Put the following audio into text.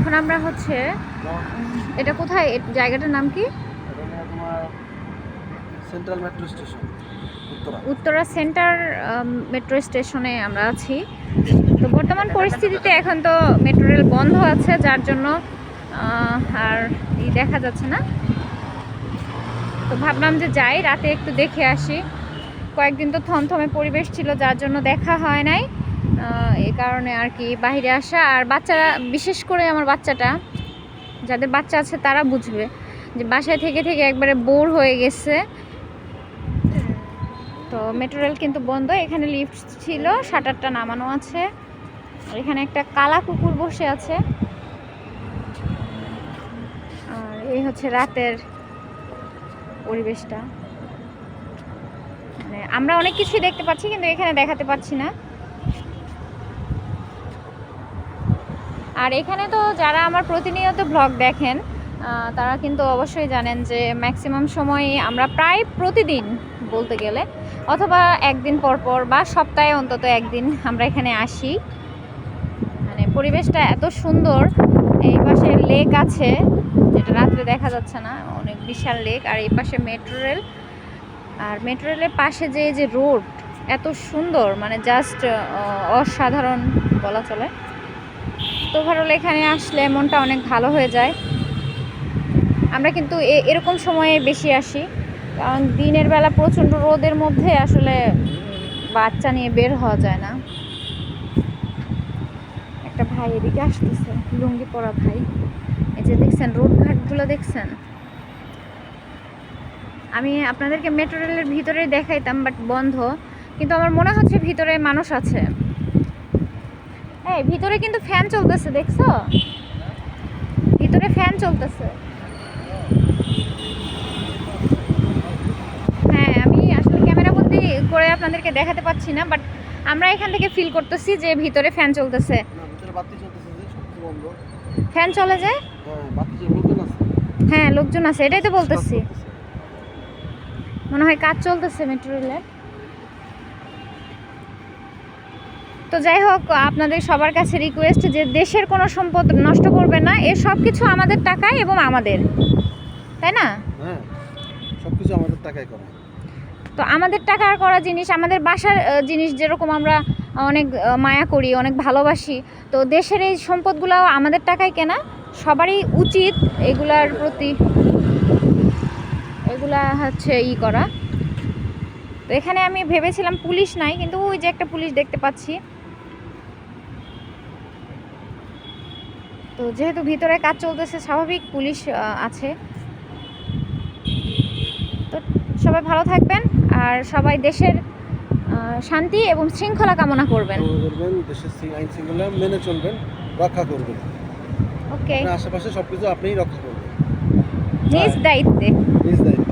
এখন আমরা হচ্ছে এটা কোথায়? জায়গাটার নাম কি? Central metro station Uttara. Uttara centre metro স্টেশনে আমরা আছি। তো বর্তমান পরিস্থিতিতে এখন তো মেট্রো রেল বন্ধ আছে যার জন্য আর ই দেখা যাচ্ছে না। তো ভাবলাম যে যাই রাতে একটু দেখে আসি। কয়েকদিন তো থমথমে পরিবেশ ছিল যার জন্য দেখা হয় নাই। এই কারণে আর কি বাইরে আসা। আর বাচ্চারা, বিশেষ করে আমার বাচ্চাটা, যাদের বাচ্চা আছে তারা বুঝবে যে বাসায় থেকে থেকে একবারে বোর হয়ে গেছে। তো মেট্রো রেল কিন্তু বন্ধ। এখানে লিফট ছিল, শাটারটা নামানো আছে। এখানে একটা কালা কুকুর বসে আছে। আর এই হচ্ছে রাতের পরিবেশটা। মানে আমরা অনেক কিছুই দেখতে পাচ্ছি, কিন্তু এখানে দেখাতে পাচ্ছি না। আর এখানে তো যারা আমার প্রতিনিয়ত ব্লগ দেখেন তারা কিন্তু অবশ্যই জানেন যে ম্যাক্সিমাম সময় আমরা প্রায় প্রতিদিন বলতে গেলে, অথবা একদিন পর পর বা সপ্তাহে অন্তত একদিন আমরা এখানে আসি। মানে পরিবেশটা এত সুন্দর, এই পাশে লেক আছে, যেটা রাত্রে দেখা যাচ্ছে না, অনেক বিশাল লেক আর এই পাশে মেট্রো রেল আর মেট্রো রেলের পাশে যে যে রোড এত সুন্দর মানে জাস্ট অসাধারণ বলা চলে। ওভারঅল এখানে আসলে মনটা অনেক ভালো হয়ে যায়। আমরা কিন্তু এরকম সময়ে বেশি আসি। কারণ দিনের বেলা প্রচণ্ড রোদের মধ্যে আসলে বাচ্চা নিয়ে বের হওয়া যায় না। একটা ভাই এদিকে আসতেছে, লুঙ্গি পরা ভাই। এই যে দেখছেন, রোড ঘাটগুলো দেখছেন? আমি আপনাদেরকে মেট্রো রেলের ভিতরে দেখাইতাম বাট বন্ধ। কিন্তু আমার মনে হচ্ছে ভিতরে মানুষ আছে। এই ভিতরে কিন্তু ফ্যান চলতেছে দেখছ? ভিতরে ফ্যান চলতেছে। হ্যাঁ আমি আসলে ক্যামেরা বন্দি করে আপনাদেরকে দেখাতে পাচ্ছি না বাট আমরা এখান থেকে ফিল করতেছি যে ভিতরে ফ্যান চলতেছে। ফ্যান চলে যায়? হ্যাঁ হ্যাঁ লোকজন আছে এটাই তো বলতেছি। মনে হয় কাজ চলতেছে মেট্রো রেলের তো যাই হোক আপনাদের সবার কাছে রিকোয়েস্ট যে দেশের কোনো সম্পদ নষ্ট করবে না এ সব কিছু আমাদের টাকায় এবং আমাদের। তাই না? হ্যাঁ সব কিছু আমাদের টাকায় করা। তো আমাদের টাকার করা জিনিস আমাদের বাসার জিনিস যেরকম আমরা অনেক মায়া করি অনেক ভালোবাসি তো দেশের এই সম্পদগুলো আমাদের টাকায় কেনা সবারই উচিত এগুলার প্রতি এগুলা হচ্ছে ই করা। তো এখানে আমি ভেবেছিলাম পুলিশ নাই কিন্তু ওই যে একটা পুলিশ দেখতে পাচ্ছি। তো যেহেতু ভিতরে কাজ চলতেছে স্বাভাবিক পুলিশ আছে। তো সবাই ভালো থাকবেন আর সবাই দেশের শান্তি এবং শৃঙ্খলা কামনা করবেন। কামনা দেশের আইন শৃঙ্খলা মেনে চলবেন রক্ষা করবেন। ওকে আশেপাশে সবকিছু আপনিই রক্ষা করবেন। নিজ দায়িত্বে। নিজ দায়িত্ব।